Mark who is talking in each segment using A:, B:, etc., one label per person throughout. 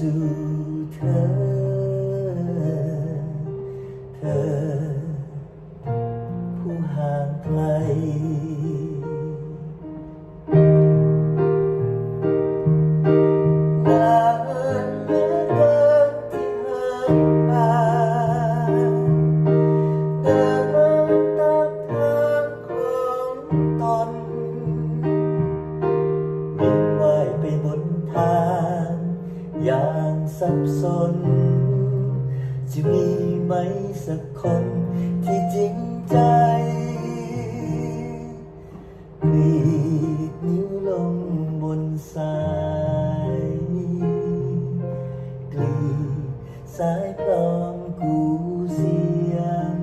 A: สู่เธอ สับสน จะมีไหมสักคนที่จริงใจกรีดนิ้วลงบนสายกรีดสายกลองกูเสียง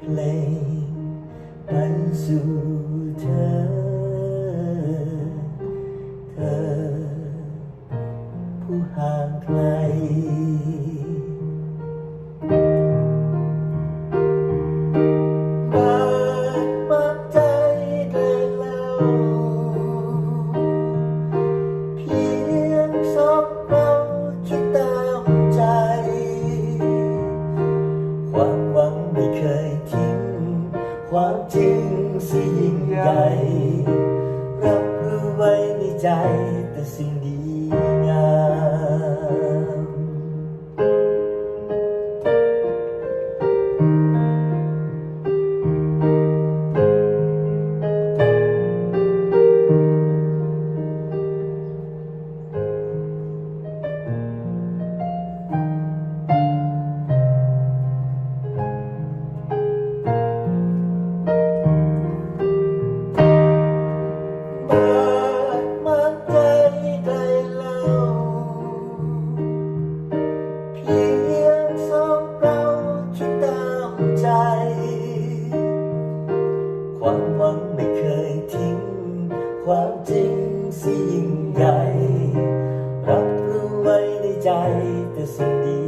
A: เพลงไปสู่เธอ ผู้ห่างไกลบาดมัดใจได้แล้วเพียงสองเราคิดตาใจความหวังไม่เคยทิ้ง ความจริงสิยิ่งใหญ่ รับรู้ไว้ในใจ จริงสิยิ่งใหญ่รับรู้ไว้ในใจแต่สิ่งดี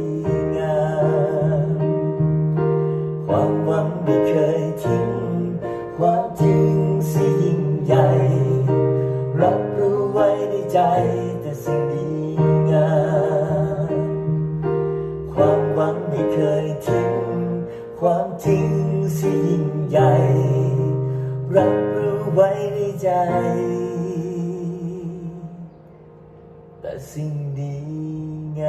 A: งามความหวังไม่เคยทิ้งความจริงสิยิ่งใหญ่รับรู้ไว้ในใจแต่สิ่งดีงามความหวังไม่เคยทิ้งความจริงสิยิ่งใหญ่รับรู้ไว้ในใจ Cindinha.